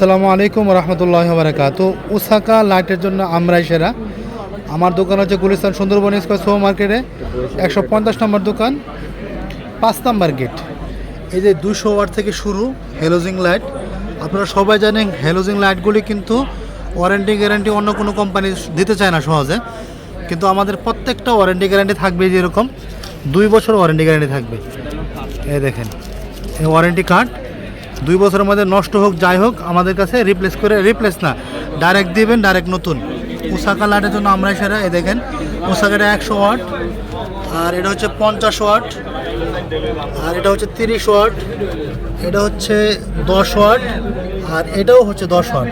আসসালামু আলাইকুম রহমতুল্লাহ বারাকাত ওসাকা লাইটের জন্য আমরাই সেরা। আমার দোকান হচ্ছে গুলিস্তান সুন্দরবন স্কোয়ার সুপার মার্কেটে একশো পঞ্চাশ নম্বর দোকান, পাঁচ নাম্বার গেট। এই যে দুশো ওয়াট থেকে শুরু হেলোজিং লাইট। আপনারা সবাই জানেন হেলোজিং লাইটগুলি কিন্তু ওয়ারেন্টি গ্যারান্টি অন্য কোনো কোম্পানি দিতে চায় না সহজে। কিন্তু আমাদের প্রত্যেকটা ওয়ারেন্টি গ্যারান্টি থাকবে যেরকম। দুই বছর ওয়ারেন্টি গ্যারান্টি থাকবে। এই দেখেন, এই ওয়ারেন্টি কার্ড। দুই বছরের মধ্যে নষ্ট হোক, যাই হোক, আমাদের কাছে রিপ্লেস করে রিপ্লেস না। ডাইরেক্ট দিবেন ডাইরেক্ট নতুন। ওসাকা লাইটের জন্য আমরা সেরা এ দেখেন ওসাকাটা একশো ওয়াট আর এটা হচ্ছে পঞ্চাশ ওয়াট আর এটা হচ্ছে তিরিশ ওয়াট এটা হচ্ছে দশ ওয়াট আর এটাও হচ্ছে দশ ওয়াট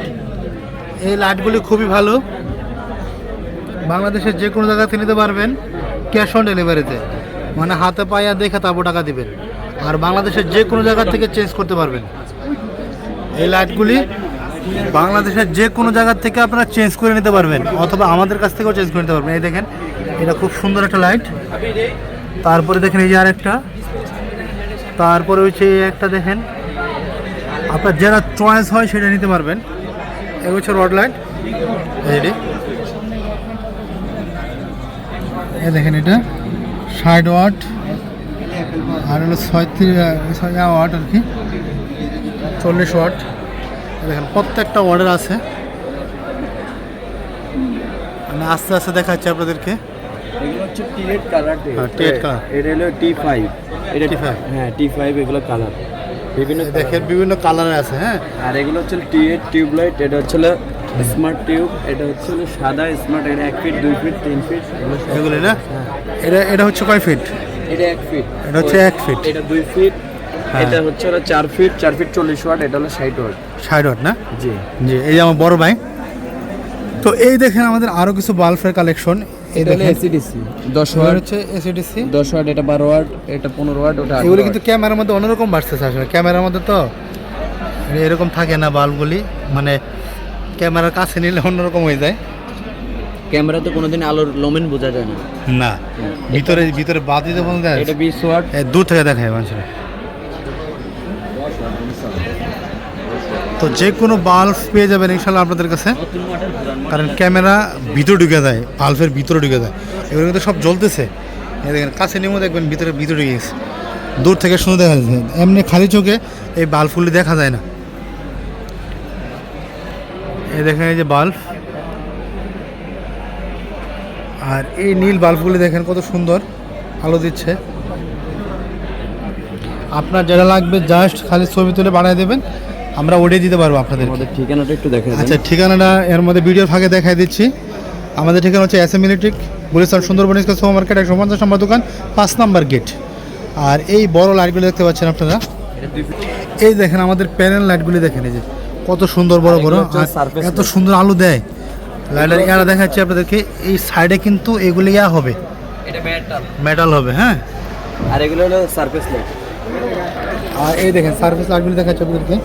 এই লাইটগুলি খুবই ভালো। বাংলাদেশের যে কোনো জায়গা থেকে নিতে পারবেন ক্যাশ অন ডেলিভারিতে মানে হাতে পায়া দেখে তারপর টাকা দিবেন। আর বাংলাদেশের যে কোনো জায়গা থেকে চেঞ্জ করতে পারবেন। এই লাইটগুলি বাংলাদেশের যে কোনো জায়গা থেকে আপনারা চেঞ্জ করে নিতে পারবেন, অথবা আমাদের কাছ থেকেও চেঞ্জ করে নিতে পারবেন। এই দেখেন, এটা খুব সুন্দর একটা লাইট তারপরে দেখেন এই যে আরেকটা। তারপরে হচ্ছে এই একটা দেখেন, আপনার যেটা চয়েস হয় সেটা নিতে পারবেন। এই হচ্ছে রড লাইট এটি দেখেন। এটা, ষাট ওয়াট আর হলো ছয়ত্রিশ ছয় ওয়াট আর কি। চল্লিশ ওয়াট। দেখেন প্রত্যেকটা ওয়ার্ডের আছে। আমি আস্তে আস্তে দেখাচ্ছি আপনাদেরকে। এগুলো হচ্ছে টি রেড কালার হ্যাঁ, T8 এটা হলো টি ফাইভ। এটা T5 হ্যাঁ টি ফাইভ এগুলো কালার। বিভিন্ন দেখেন বিভিন্ন কালারের আছে হ্যাঁ। আর এগুলো হচ্ছে টি এইট টিউবলাইট এটা হচ্ছে স্মার্ট টিউব এটা হচ্ছে সাদা স্মার্ট এটা এক ফিট দুই ফিট তিন ফিট এগুলো না হ্যাঁ। এটা এটা হচ্ছে কয় ফিট? এটা এক ফিট এটা হচ্ছে এক ফিট। এটা দুই ফিট হ্যাঁ। এটা হচ্ছে হলো চার ফিট চার ফিট চল্লিশ ওয়াট এটা হলো ষাট ওয়াট। ষাট ওয়াট না? জি। জি এই যে আমার বড় ভাই। তো এই দেখেন আমাদের আরও কিছু বাল্বের কালেকশন এই এটা দেখেন। AC DC watt. হচ্ছে এসিডিসি ওয়াট এটা ওয়াট এটা ওয়াট ওটা এগুলো কিন্তু ক্যামেরার মধ্যে অন্যরকম বাড়তেছে আসলে। ক্যামেরার মধ্যে তো এরকম থাকে না বাল্বগুলি। মানে ক্যামেরার কাছে নিলে অন্যরকম হয়ে যায়। ক্যামেরাতে কোনোদিন আলোর লোমেন বোঝা যায় না। না। ভিতরে ভিতরে বাদ দিতে বলতে এটা বিশ ওয়াট দূর থেকে দেখায় মানুষের। তো যে কোনো বাল্ব পেয়ে যাবেন ইনশাল্লাহ আপনাদের কাছে। কারণ ক্যামেরা ভিতরে ঢুকে যায় বাল্বের ভিতরে ঢুকে যায় এগুলো কিন্তু সব জ্বলতেছে। এই দেখেন কাছে নিয়েও দেখবেন ভিতরে ভিতরে ঢুকে গেছে। দূর থেকে শুনে দেখা যাচ্ছে এমনি খালি চোখে এই বাল্বগুলি দেখা যায় না। এই দেখেন এই যে বাল্ব আর এই নীল বাল্বগুলি দেখেন কত সুন্দর আলো দিচ্ছে। আপনার যেটা লাগবে জাস্ট খালি ছবি তুলে বানিয়ে দেবেন আমরা ওড়িয়ে দিতে পারব আপনাদের ঠিকানাটা একটু দেখে দেন। আচ্ছা ঠিকানাটা এর মধ্যে ভিডিওর ফাঁকে দেখাই দিচ্ছি। আমাদের ঠিকানা হচ্ছে S M electric Gulistan Sundarban square super market একশো পঞ্চাশ নম্বর দোকান পাঁচ নাম্বার গেট আর এই বড় লাইটগুলি দেখতে পাচ্ছেন আপনারা। এই দেখেন আমাদের প্যানেল লাইটগুলি দেখেন এই যে কত সুন্দর বড় বড় এত সুন্দর আলো দেয়। লাইটের এরা দেখাচ্ছি আপনাদেরকে এই সাইডে কিন্তু এগুলি ইয়া হবে। এটা মেটাল মেটাল হবে হ্যাঁ? আর এগুলো হলো সারফেস লাইট আর এই দেখেন সার্ভিস লাইটগুলি দেখাচ্ছি আপনাদেরকে।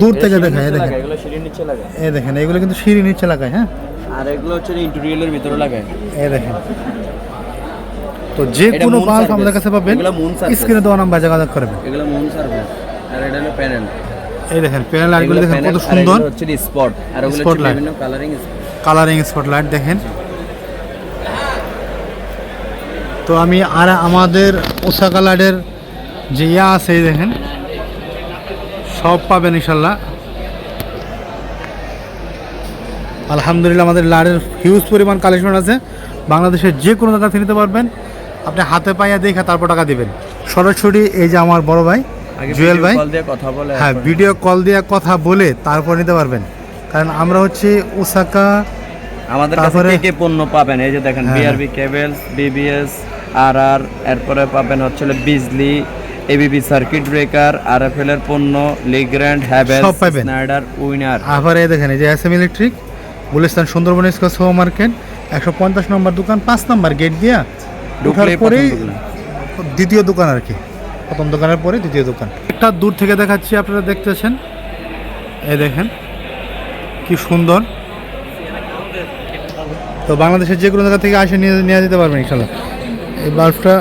দূর থেকে দেখায় এই দেখেন। এগুলো সিঁড়ির নিচে লাগায়। এই দেখেন এগুলো কিন্তু সিঁড়ি নিচে লাগায় হ্যাঁ? আর এগুলো হচ্ছে ইন্টেরিয়রের ভিতরে লাগায়। এই দেখেন। তো যে কোনো বাল্ব আমাদের কাছে পাবেন এগুলো স্ক্রিনে দেওয়া নাম্বার যোগাযোগ করবেন এগুলো মুন সারফেস আর এটা হলো প্যানেল এই দেখেন প্যানেল লাইটগুলি দেখেন কত সুন্দর। হচ্ছে স্পট আর ওগুলো হচ্ছে বিভিন্ন কালারিং কালারিং স্পট লাইট দেখেন। তো আমি আর আমাদের ওসাকা লাইটের যে ইয়া আছে দেখেন সব পাবেন ইনশাল্লাহ। আলহামদুলিল্লাহ আমাদের লাইটের হিউজ পরিমাণ কালেকশন আছে। বাংলাদেশের যে কোনো জায়গা থেকে নিতে পারবেন। আপনি হাতে পাইয়া দেখে তারপর টাকা দিবেন। সরাসরি এই যে আমার বড় ভাই জুয়েল ভাই? কল দিয়ে কথা বলে হ্যাঁ ভিডিও কল দিয়ে কথা বলে তারপর নিতে পারবেন। কারণ আমরা হচ্ছে ওসাকা আমাদের কাছে কি কি পণ্য পাবেন? এই যে দেখেন। বিআরবি কেবলস বিবিএস আর আর এরপরে পাবেন হচ্ছে বিজলি এবিবি সার্কিট ব্রেকার আর এফ এর পণ্য লিগ্র্যান্ড হ্যাভেলস স্নাইডার উইনার আবার এই দেখেন এই যে S M electric Gulistan Sundarban square super market একশো পঞ্চাশ নম্বর দোকান পাঁচ নম্বর গেট দিয়া ঢোকার পরেই দ্বিতীয় দোকান আর কি। প্রথম দোকানের পরে দ্বিতীয় দোকান। একটা দূর থেকে দেখাচ্ছি, আপনারা দেখতেছেন। এ দেখেন, কি সুন্দর। তো বাংলাদেশের যে কোনো জায়গা থেকে আসে, নিয়ে নিয়ে যেতে পারবেন, ইনশাল্লাহ। এই বাল্বটা